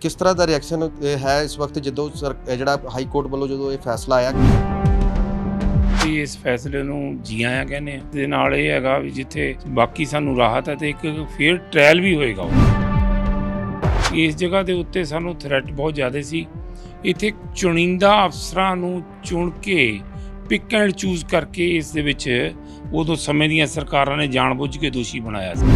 ਕਿਸ ਤਰ੍ਹਾਂ ਦਾ ਰਿਐਕਸ਼ਨ ਹੈ ਇਸ ਵਕਤ ਜਦੋਂ ਸਰ- ਜਿਹੜਾ ਹਾਈ ਕੋਰਟ ਵੱਲੋਂ ਜਦੋਂ ਇਹ ਫੈਸਲਾ ਆਇਆ? ਅਸੀਂ ਇਸ ਫੈਸਲੇ ਨੂੰ ਜੀ ਆਇਆਂ ਕਹਿੰਦੇ ਆ। ਦੇ ਨਾਲ ਇਹ ਹੈਗਾ ਵੀ ਜਿੱਥੇ ਬਾਕੀ ਸਾਨੂੰ ਰਾਹਤ ਹੈ ਤੇ ਇੱਕ ਫੇਰ ਟ੍ਰਾਇਲ ਵੀ ਹੋਏਗਾ ਇਸ ਜਗ੍ਹਾ ਦੇ ਉੱਤੇ ਸਾਨੂੰ ਥ੍ਰੈਟ ਬਹੁਤ ਜ਼ਿਆਦਾ ਸੀ। ਇੱਥੇ ਚੁਣਿੰਦਾ ਅਫਸਰਾਂ ਨੂੰ ਚੁਣ ਕੇ ਪਿਕ ਐਂਡ ਚੂਜ਼ ਕਰਕੇ ਇਸ ਦੇ ਵਿੱਚ ਉਦੋਂ ਸਮੇਂ ਦੀਆਂ ਸਰਕਾਰਾਂ ਨੇ ਜਾਣਬੁੱਝ ਕੇ ਦੋਸ਼ੀ ਬਣਾਇਆ ਸੀ।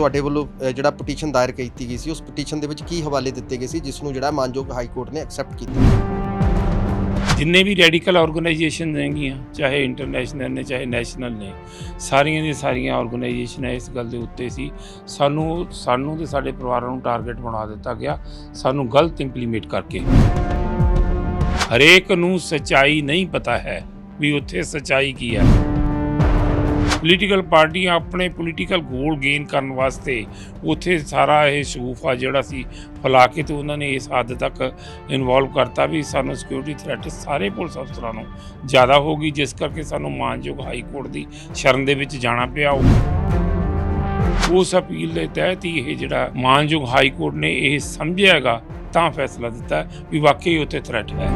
ਤੁਹਾਡੇ ਵੱਲੋਂ ਜਿਹੜਾ ਪਟੀਸ਼ਨ ਦਾਇਰ ਕੀਤੀ ਗਈ ਸੀ, ਉਸ ਪਟੀਸ਼ਨ ਦੇ ਵਿੱਚ ਕੀ ਹਵਾਲੇ ਦਿੱਤੇ ਗਏ ਸੀ, ਜਿਸ ਨੂੰ ਜਿਹੜਾ ਮਾਨਯੋਗ ਹਾਈ ਕੋਰਟ ਨੇ ਐਕਸੈਪਟ ਕੀਤਾ? ਜਿੰਨੇ ਵੀ ਰੈਡੀਕਲ ਆਰਗੇਨਾਈਜੇਸ਼ਨ ਹੈਗੀਆਂ, ਚਾਹੇ ਇੰਟਰਨੈਸ਼ਨਲ ਨੇ, ਚਾਹੇ ਨੈਸ਼ਨਲ ਨੇ, ਸਾਰੀਆਂ ਦੀਆਂ ਸਾਰੀਆਂ ਆਰਗੇਨਾਈਜੇਸ਼ਨ ਇਸ ਗੱਲ ਦੇ ਉੱਤੇ ਸੀ, ਸਾਨੂੰ ਸਾਨੂੰ ਤੇ ਸਾਡੇ ਪਰਿਵਾਰਾਂ ਨੂੰ ਟਾਰਗੇਟ ਬਣਾ ਦਿੱਤਾ ਗਿਆ, ਸਾਨੂੰ ਗਲਤ ਇੰਪਲੀਮੈਂਟ ਕਰਕੇ। ਹਰੇਕ ਨੂੰ ਸਚਾਈ ਨਹੀਂ ਪਤਾ ਹੈ ਵੀ ਉੱਥੇ ਸਚਾਈ ਕੀ ਹੈ। ਪੋਲੀਟੀਕਲ ਪਾਰਟੀਆਂ ਆਪਣੇ ਪੋਲੀਟੀਕਲ ਗੋਲ ਗੇਨ ਕਰਨ ਵਾਸਤੇ ਉੱਥੇ ਸਾਰਾ ਇਹ ਸ਼ਗੂਫਾ ਜਿਹੜਾ ਸੀ ਫੈਲਾ ਕੇ ਤੇ ਉਹਨਾਂ ਨੇ ਇਸ ਹੱਦ ਤੱਕ ਇਨਵੋਲਵ ਕਰਤਾ ਵੀ ਸਾਨੂੰ ਸਿਕਿਉਰਿਟੀ ਥ੍ਰੈਟ ਸਾਰੇ ਪੁਲਿਸ ਅਫਸਰਾਂ ਨੂੰ ਜ਼ਿਆਦਾ ਹੋ ਗਈ, ਜਿਸ ਕਰਕੇ ਸਾਨੂੰ ਮਾਨਯੋਗ ਹਾਈ ਕੋਰਟ ਦੀ ਸ਼ਰਨ ਦੇ ਵਿੱਚ ਜਾਣਾ ਪਿਆ। ਉਸ ਅਪੀਲ ਦੇ ਤਹਿਤ ਹੀ ਇਹ ਜਿਹੜਾ ਮਾਨਯੋਗ ਹਾਈ ਕੋਰਟ ਨੇ ਇਹ ਸਮਝਿਆਗਾ ਤਾਂ ਫੈਸਲਾ ਦਿੱਤਾ ਵੀ ਵਾਕਈ ਉੱਥੇ ਥ੍ਰੈਟ ਹੈ।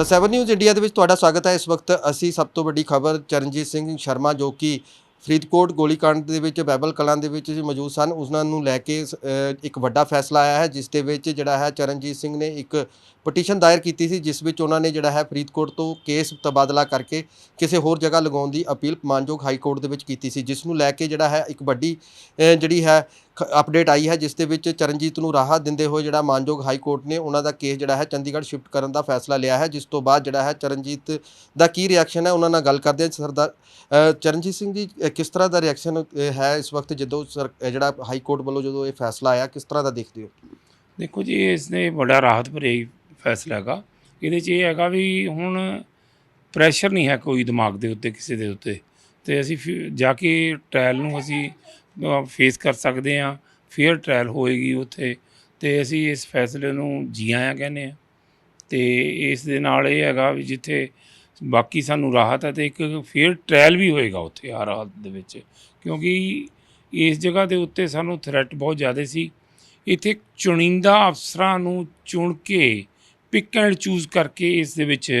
ਦ 7 ਨਿਊਜ਼ ਇੰਡੀਆ ਦੇ ਵਿੱਚ ਤੁਹਾਡਾ ਸਵਾਗਤ ਹੈ। ਇਸ ਵਕਤ ਅਸੀਂ ਸਭ ਤੋਂ ਵੱਡੀ ਖਬਰ ਚਰਨਜੀਤ ਸਿੰਘ ਸ਼ਰਮਾ ਜੋ ਕਿ ਫਰੀਦਕੋਟ ਗੋਲੀकांड ਦੇ ਵਿੱਚ ਬੈਬਲ ਕਲਾਂ ਦੇ ਵਿੱਚ ਮੌਜੂਦ ਸਨ। ਉਹਨਾਂ ਨੂੰ ਲੈ ਕੇ ਅ, ਇੱਕ ਵੱਡਾ ਫੈਸਲਾ ਆਇਆ ਹੈ ਜਿਸ ਦੇ ਵਿੱਚ ਜਿਹੜਾ ਹੈ ਚਰਨਜੀਤ ਸਿੰਘ ਨੇ ਇੱਕ ਪਟੀਸ਼ਨ ਦਾਇਰ ਕੀਤੀ ਸੀ ਜਿਸ ਵਿੱਚ ਉਹਨਾਂ ਨੇ ਜਿਹੜਾ ਹੈ ਫਰੀਦਕੋਟ ਤੋਂ ਕੇਸ ਤਬਾਦਲਾ ਕਰਕੇ ਕਿਸੇ ਹੋਰ ਜਗ੍ਹਾ ਲਗਾਉਣ ਦੀ ਅਪੀਲ ਮਾਨਯੋਗ ਹਾਈ ਕੋਰਟ ਦੇ ਵਿੱਚ ਕੀਤੀ ਸੀ ਜਿਸ ਨੂੰ ਲੈ ਕੇ ਜਿਹੜਾ ਹੈ ਇੱਕ ਵੱਡੀ ਜਿਹੜੀ ਹੈ ਅਪਡੇਟ ਆਈ ਹੈ, ਜਿਸ ਦੇ ਵਿੱਚ ਚਰਨਜੀਤ ਨੂੰ ਰਾਹਤ ਦਿੰਦੇ ਹੋਏ ਜਿਹੜਾ ਮਾਨਯੋਗ ਹਾਈ ਕੋਰਟ ਨੇ ਉਹਨਾਂ ਦਾ ਕੇਸ ਜਿਹੜਾ ਹੈ ਚੰਡੀਗੜ੍ਹ ਸ਼ਿਫਟ ਕਰਨ ਦਾ ਫੈਸਲਾ ਲਿਆ ਹੈ, ਜਿਸ ਤੋਂ ਬਾਅਦ ਜਿਹੜਾ ਹੈ ਚਰਨਜੀਤ ਦਾ ਕੀ ਰਿਐਕਸ਼ਨ ਹੈ, ਉਹਨਾਂ ਨਾਲ ਗੱਲ ਕਰਦੇ ਹਾਂ। ਸਰਦਾਰ ਚਰਨਜੀਤ ਸਿੰਘ ਜੀ ਕਿਸ ਤਰ੍ਹਾਂ ਦਾ ਰਿਐਕਸ਼ਨ ਹੈ ਇਸ ਵਕਤ ਜਦੋਂ ਸਰ- ਜਿਹੜਾ ਹਾਈ ਕੋਰਟ ਵੱਲੋਂ ਜਦੋਂ ਇਹ ਫੈਸਲਾ ਆਇਆ, ਕਿਸ ਤਰ੍ਹਾਂ ਦਾ ਦੇਖਦੇ ਹੋ? ਦੇਖੋ ਜੀ, ਇਸ ਨੇ ਬੜਾ ਰਾਹਤ ਭਰੇ ਹੀ ਫੈਸਲਾ ਹੈਗਾ। ਇਹਦੇ 'ਚ ਇਹ ਹੈਗਾ ਵੀ ਹੁਣ ਪ੍ਰੈਸ਼ਰ ਨਹੀਂ ਹੈ ਕੋਈ ਦਿਮਾਗ ਦੇ ਉੱਤੇ, ਕਿਸੇ ਦੇ ਉੱਤੇ। ਤੇ ਅਸੀਂ ਫਿਰ ਜਾ ਕੇ ਟ੍ਰਾਇਲ ਨੂੰ ਅਸੀਂ ਫੇਸ ਕਰ ਸਕਦੇ ਹਾਂ ਫੇਅਰ ਟ੍ਰਾਇਲ ਹੋਏਗੀ ਉੱਥੇ। ਤੇ ਅਸੀਂ ਇਸ ਫੈਸਲੇ ਨੂੰ ਜੀ ਆਇਆਂ ਕਹਿੰਦੇ ਆ। ਤੇ ਇਸ ਦੇ ਨਾਲ ਇਹ ਹੈਗਾ ਵੀ ਜਿੱਥੇ ਬਾਕੀ ਸਾਨੂੰ ਰਾਹਤ ਹੈ ਤੇ ਇੱਕ ਫੇਅਰ ਟ੍ਰਾਇਲ ਵੀ ਹੋਏਗਾ ਉੱਥੇ ਹਰ ਹਾਲਤ ਦੇ ਵਿੱਚ। ਕਿਉਂਕਿ ਇਸ ਜਗ੍ਹਾ ਦੇ ਉੱਤੇ ਸਾਨੂੰ ਥ੍ਰੈਟ ਬਹੁਤ ਜ਼ਿਆਦਾ ਸੀ। ਇੱਥੇ ਚੁਣਿੰਦਾ ਅਫਸਰਾਂ ਨੂੰ ਚੁਣ ਕੇ ਪਿਕ ਐਂਡ ਚੂਜ਼ ਕਰਕੇ ਇਸ ਦੇ ਵਿੱਚ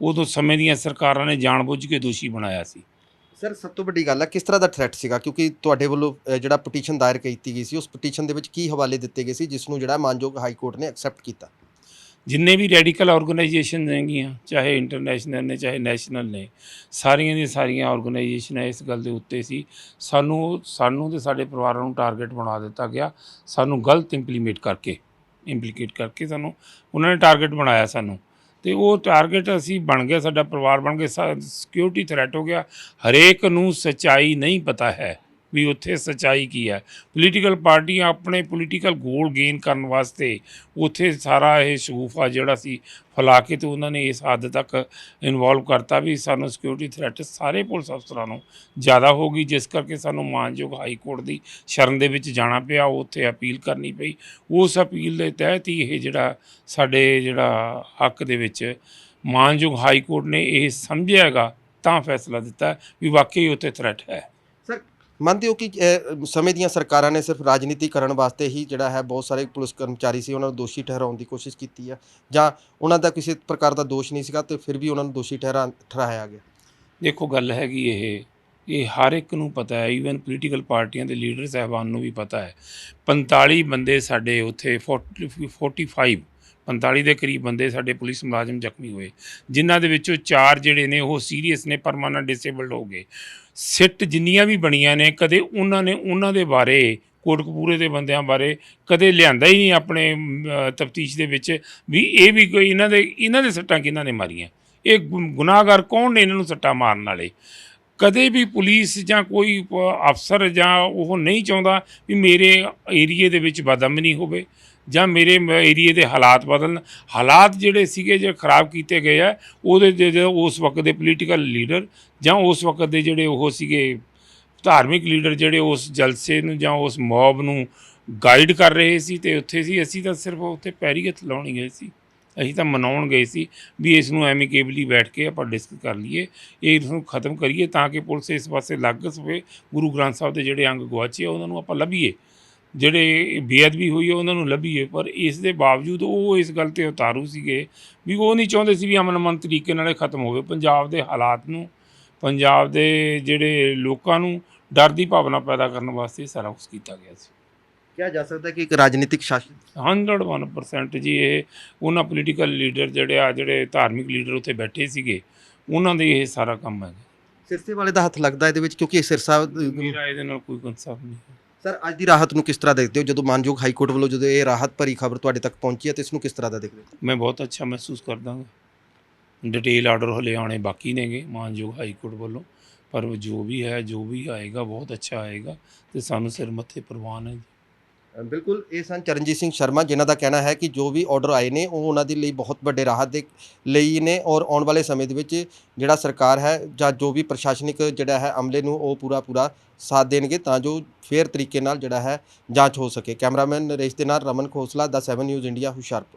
ਉਦੋਂ ਸਮੇਂ ਦੀਆਂ ਸਰਕਾਰਾਂ ਨੇ ਜਾਣਬੁੱਝ ਕੇ ਦੋਸ਼ੀ ਬਣਾਇਆ ਸੀ। ਸਰ ਸਭ ਤੋਂ ਵੱਡੀ ਗੱਲ ਹੈ ਕਿਸ ਤਰ੍ਹਾਂ ਦਾ ਥ੍ਰੈਟ ਸੀਗਾ? ਕਿਉਂਕਿ ਤੁਹਾਡੇ ਵੱਲੋਂ ਅ, ਜਿਹੜਾ ਪਟੀਸ਼ਨ ਦਾਇਰ ਕੀਤੀ ਗਈ ਸੀ ਉਸ ਪਟੀਸ਼ਨ ਦੇ ਵਿੱਚ ਕੀ ਹਵਾਲੇ ਦਿੱਤੇ ਗਏ ਸੀ ਜਿਸ ਨੂੰ ਜਿਹੜਾ ਮਾਨਯੋਗ ਹਾਈ ਕੋਰਟ ਨੇ ਐਕਸੈਪਟ ਕੀਤਾ? ਜਿੰਨੇ ਵੀ ਰੈਡੀਕਲ ਆਰਗੇਨਾਈਜੇਸ਼ਨ ਹੈਗੀਆਂ ਚਾਹੇ ਇੰਟਰਨੈਸ਼ਨਲ ਨੇ ਚਾਹੇ ਨੈਸ਼ਨਲ ਨੇ ਸਾਰੀਆਂ ਦੀਆਂ ਸਾਰੀਆਂ ਆਰਗੇਨਾਈਜੇਸ਼ਨ ਇਸ ਗੱਲ ਦੇ ਉੱਤੇ ਸੀ। ਸਾਨੂੰ ਸਾਨੂੰ ਤੇ ਸਾਡੇ ਪਰਿਵਾਰਾਂ ਨੂੰ ਟਾਰਗੇਟ ਬਣਾ ਦਿੱਤਾ ਗਿਆ। ਸਾਨੂੰ ਗਲਤ ਇੰਪਲੀਮੈਂਟ ਕਰਕੇ ਇੰਪਲੀਕੇਟ ਕਰਕੇ ਸਾਨੂੰ ਉਹਨਾਂ ਨੇ ਟਾਰਗੇਟ ਬਣਾਇਆ ਸਾਨੂੰ। ਤੇ ਉਹ ਟਾਰਗੇਟ ਅਸੀਂ ਬਣ ਗਏ, ਸਾਡਾ ਪਰਿਵਾਰ ਬਣ ਗਿਆ ਸਿਕਿਉਰਿਟੀ ਥ੍ਰੈਟ ਹੋ ਗਿਆ। ਹਰੇਕ ਨੂੰ ਸਚਾਈ ਨਹੀਂ ਪਤਾ ਹੈ। ਵੀ ਉੱਥੇ ਸਚਾਈ ਕੀ ਹੈ। ਪੋਲੀਟੀਕਲ ਪਾਰਟੀਆਂ ਆਪਣੇ ਪੋਲੀਟੀਕਲ ਗੋਲ ਗੇਨ ਕਰਨ ਵਾਸਤੇ ਉੱਥੇ ਸਾਰਾ ਇਹ ਸ਼ਗੂਫਾ ਜਿਹੜਾ ਸੀ ਫੈਲਾ ਕੇ ਤੇ ਉਹਨਾਂ ਨੇ ਇਸ ਹੱਦ ਤੱਕ ਇਨਵੋਲਵ ਕਰਤਾ ਵੀ ਸਾਨੂੰ ਸਿਕਿਉਰਿਟੀ ਥ੍ਰੈਟ ਸਾਰੇ ਪੁਲਿਸ ਅਫਸਰਾਂ ਨੂੰ ਜ਼ਿਆਦਾ ਹੋ ਗਈ, ਜਿਸ ਕਰਕੇ ਸਾਨੂੰ ਮਾਨਯੋਗ ਹਾਈ ਕੋਰਟ ਦੀ ਸ਼ਰਨ ਦੇ ਵਿੱਚ ਜਾਣਾ ਪਿਆ ਉੱਥੇ ਅਪੀਲ ਕਰਨੀ ਪਈ। ਉਸ ਅਪੀਲ ਦੇ ਤਹਿਤ ਹੀ ਇਹ ਜਿਹੜਾ ਸਾਡੇ ਜਿਹੜਾ ਹੱਕ ਦੇ ਵਿੱਚ ਮਾਨਯੋਗ ਹਾਈ ਕੋਰਟ ਨੇ ਇਹ ਸਮਝਿਆਗਾ ਤਾਂ ਫੈਸਲਾ ਦਿੱਤਾ ਵੀ ਵਾਕਈ ਉੱਥੇ ਥ੍ਰੈਟ ਹੈ। ਮੰਨਦੇ ਹੋ ਕਿ ਅ, ਸਮੇਂ ਦੀਆਂ ਸਰਕਾਰਾਂ ਨੇ ਸਿਰਫ ਰਾਜਨੀਤੀ ਕਰਨ ਵਾਸਤੇ ਹੀ ਜਿਹੜਾ ਹੈ ਬਹੁਤ ਸਾਰੇ ਪੁਲਿਸ ਕਰਮਚਾਰੀ ਸੀ ਉਹਨਾਂ ਨੂੰ ਦੋਸ਼ੀ ਠਹਿਰਾਉਣ ਦੀ ਕੋਸ਼ਿਸ਼ ਕੀਤੀ ਹੈ ਜਾਂ ਉਹਨਾਂ ਦਾ ਕਿਸੇ ਪ੍ਰਕਾਰ ਦਾ ਦੋਸ਼ ਨਹੀਂ ਸੀਗਾ ਤੇ ਫਿਰ ਵੀ ਉਹਨਾਂ ਨੂੰ ਦੋਸ਼ੀ ਠਹਿਰਾ ਠਹਿਰਾਇਆ ਗਿਆ? ਦੇਖੋ ਗੱਲ ਹੈਗੀ ਇਹ ਇਹ ਹਰ ਇੱਕ ਨੂੰ ਪਤਾ ਹੈ ਈਵਨ ਪੋਲੀਟੀਕਲ ਪਾਰਟੀਆਂ ਦੇ ਲੀਡਰ ਸਾਹਿਬਾਨ ਨੂੰ ਵੀ ਪਤਾ ਹੈ। 45 ਬੰਦੇ ਸਾਡੇ ਉੱਥੇ 40 45 45 ਦੇ ਕਰੀਬ ਬੰਦੇ ਸਾਡੇ ਪੁਲਿਸ ਮੁਲਾਜ਼ਮ ਜ਼ਖਮੀ ਹੋਏ, ਜਿਨ੍ਹਾਂ ਦੇ ਵਿੱਚੋਂ ਚਾਰ ਜਿਹੜੇ ਨੇ ਉਹ ਸੀਰੀਅਸ ਨੇ, ਪਰਮਾਨੈਂਟ ਡਿਸੇਬਲਡ ਹੋ ਗਏ। ਸਿੱਟ ਜਿੰਨੀਆਂ ਵੀ ਬਣੀਆਂ ਨੇ, ਕਦੇ ਉਹਨਾਂ ਨੇ ਉਹਨਾਂ ਦੇ ਬਾਰੇ, ਕੋਟਕਪੂਰੇ ਦੇ ਬੰਦਿਆਂ ਬਾਰੇ ਕਦੇ ਲਿਆਂਦਾ ਹੀ ਨਹੀਂ ਆਪਣੇ ਤਫਤੀਸ਼ ਦੇ ਵਿੱਚ ਵੀ ਇਹ ਵੀ ਕੋਈ ਇਹਨਾਂ ਦੇ ਇਹਨਾਂ ਦੇ ਸੱਟਾਂ ਕਿਹਨਾਂ ਨੇ ਮਾਰੀਆਂ? ਇਹ ਗੁ- ਗੁਨਾਹਗਾਰ ਕੌਣ ਨੇ ਇਹਨਾਂ ਨੂੰ ਸੱਟਾਂ ਮਾਰਨ ਵਾਲੇ? ਕਦੇ ਵੀ ਪੁਲਿਸ ਜਾਂ ਕੋਈ ਅਫਸਰ ਜਾਂ ਉਹ ਨਹੀਂ ਚਾਹੁੰਦਾ ਵੀ ਮੇਰੇ ਏਰੀਏ ਦੇ ਵਿੱਚ ਬਦਅਮਨੀ ਹੋਵੇ। ਜਾਂ ਮੇਰੇ ਏਰੀਏ ਦੇ ਹਾਲਾਤ ਬਦਲਣ। ਹਾਲਾਤ ਜਿਹੜੇ ਸੀਗੇ, ਜੇ ਖਰਾਬ ਕੀਤੇ ਗਏ ਆ, ਉਹਦੇ ਜਿਹੜੇ ਉਸ ਵਕਤ ਦੇ ਪੋਲੀਟੀਕਲ ਲੀਡਰ ਜਾਂ ਉਸ ਵਕਤ ਦੇ ਜਿਹੜੇ ਉਹ ਸੀਗੇ ਧਾਰਮਿਕ ਲੀਡਰ ਜਿਹੜੇ ਉਸ ਜਲਸੇ ਨੂੰ ਜਾਂ ਉਸ ਮੌਬ ਨੂੰ ਗਾਈਡ ਕਰ ਰਹੇ ਸੀ ਤੇ ਉੱਥੇ ਸੀ, ਅਸੀਂ ਤਾਂ ਸਿਰਫ ਉੱਥੇ ਪੈਰੀ ਹੱਥ ਲਾਉਣੀ ਗਏ ਸੀ। ਅਸੀਂ ਤਾਂ ਮਨਾਉਣ ਗਏ ਸੀ ਵੀ ਇਸ ਨੂੰ ਐਮੀਕੇਬਲੀ ਬੈਠ ਕੇ ਆਪਾਂ ਡਿਸਕਸ ਕਰ ਲਈਏ, ਇਹ ਇਸ ਨੂੰ ਖਤਮ ਕਰੀਏ ਤਾਂ ਕਿ ਪੁਲਿਸ ਇਸ ਪਾਸੇ ਲੱਗ ਸਕੇ, ਗੁਰੂ ਗ੍ਰੰਥ ਸਾਹਿਬ ਦੇ ਜਿਹੜੇ ਅੰਗ ਗਵਾਚੇ ਆ, ਉਹਨਾਂ ਨੂੰ ਆਪਾਂ ਲੱਭੀਏ। ਜਿਹੜੇ ਬੇਅਦਬੀ ਹੋਈ ਹੈ ਉਹਨਾਂ ਨੂੰ ਲੱਭੀਏ। ਪਰ ਇਸ ਦੇ ਬਾਵਜੂਦ ਉਹ ਇਸ ਗੱਲ ਤੇ ਉਤਾਰੂ ਸੀਗੇ ਵੀ ਉਹ ਨਹੀਂ ਚਾਹੁੰਦੇ ਸੀ ਵੀ ਅਮਨਮਨ ਤਰੀਕੇ ਨਾਲ ਇਹ ਖਤਮ ਹੋਵੇ। ਪੰਜਾਬ ਦੇ ਹਾਲਾਤ ਨੂੰ ਪੰਜਾਬ ਦੇ ਜਿਹੜੇ ਲੋਕਾਂ ਨੂੰ ਡਰ ਦੀ ਭਾਵਨਾ ਪੈਦਾ ਕਰਨ ਵਾਸਤੇ ਸਾਰਾ ਕੁਝ ਕੀਤਾ ਗਿਆ ਸੀ। ਕਿਹਾ ਜਾ ਸਕਦਾ ਕਿ ਇੱਕ ਰਾਜਨੀਤਿਕ ਸ਼ਾਸਨ 101% ਜੀ ਇਹ ਉਹਨਾਂ ਪੋਲੀਟੀਕਲ ਲੀਡਰ ਜਿਹੜੇ ਆ ਜਿਹੜੇ ਧਾਰਮਿਕ ਲੀਡਰ ਉੱਥੇ ਬੈਠੇ ਸੀਗੇ ਉਹਨਾਂ ਦੇ ਇਹ ਸਾਰਾ ਕੰਮ ਹੈ ਸਿਰਸੇ ਵਾਲੇ ਦਾ ਹੱਥ ਲੱਗਦਾ ਇਹਦੇ ਵਿੱਚ ਕਿਉਂਕਿ ਸਿਰਸਾ ਮੇਰਾ ਇਹਦੇ ਨਾਲ ਕੋਈ ਕੰਸਰਨ ਨਹੀਂ। ਸਰ ਅੱਜ ਦੀ ਰਾਹਤ ਨੂੰ ਕਿਸ ਤਰ੍ਹਾਂ ਦੇਖਦੇ ਹੋ? ਜਦੋਂ ਮਾਨਯੋਗ ਹਾਈ ਕੋਰਟ ਵੱਲੋਂ ਜਦੋਂ ਇਹ ਰਾਹਤ ਭਰੀ ਖਬਰ ਤੁਹਾਡੇ ਤੱਕ ਪਹੁੰਚੀ ਹੈ, ਤੇ ਇਸ ਨੂੰ ਕਿਸ ਤਰ੍ਹਾਂ ਦਾ ਦੇਖਦੇ ਹੋ? ਮੈਂ ਬਹੁਤ ਅੱਛਾ ਮਹਿਸੂਸ ਕਰਦਾ ਹਾਂ। ਡਿਟੇਲ ਆਰਡਰ ਹਲੇ ਆਉਣੇ ਬਾਕੀ ਨੇਗੇ ਮਾਨਯੋਗ ਹਾਈ ਕੋਰਟ ਵੱਲੋਂ। ਪਰ ਜੋ ਵੀ ਹੈ, ਜੋ ਵੀ ਆਏਗਾ, ਬਹੁਤ ਅੱਛਾ ਆਏਗਾ, ਤੇ ਸਾਨੂੰ ਸਿਰ ਮੱਥੇ ਪ੍ਰਵਾਨ ਹੈ ਜੀ। ਬਿਲਕੁਲ, ਇਹ ਸਨ ਚਰਨਜੀਤ ਸਿੰਘ ਸ਼ਰਮਾ, ਜਿਨ੍ਹਾਂ ਦਾ ਕਹਿਣਾ ਹੈ ਕਿ ਜੋ ਵੀ ਆਰਡਰ ਆਏ ਨੇ, ਉਹ ਉਹਨਾਂ ਦੇ ਲਈ ਬਹੁਤ ਵੱਡੇ ਰਾਹਤ ਦੇ ਲਈ ਨੇ ਔਰ ਆਉਣ ਵਾਲੇ ਸਮੇਂ ਦੇ ਵਿੱਚ ਜਿਹੜਾ ਸਰਕਾਰ ਹੈ ਜਾਂ ਜੋ ਵੀ ਪ੍ਰਸ਼ਾਸਨਿਕ ਜਿਹੜਾ ਹੈ ਅਮਲੇ ਨੂੰ ਉਹ ਪੂਰਾ ਪੂਰਾ ਸਾਥ ਦੇਣਗੇ ਤਾਂ ਜੋ ਫੇਅਰ ਤਰੀਕੇ ਨਾਲ ਜਿਹੜਾ ਹੈ ਜਾਂਚ ਹੋ ਸਕੇ। ਕੈਮਰਾਮੈਨ ਨਰੇਸ਼ ਦੇ ਨਾਲ ਰਮਨ ਖੋਸਲਾ, ਦਾ 7 ਨਿਊਜ਼ ਇੰਡੀਆ, ਹੁਸ਼ਿਆਰਪੁਰ।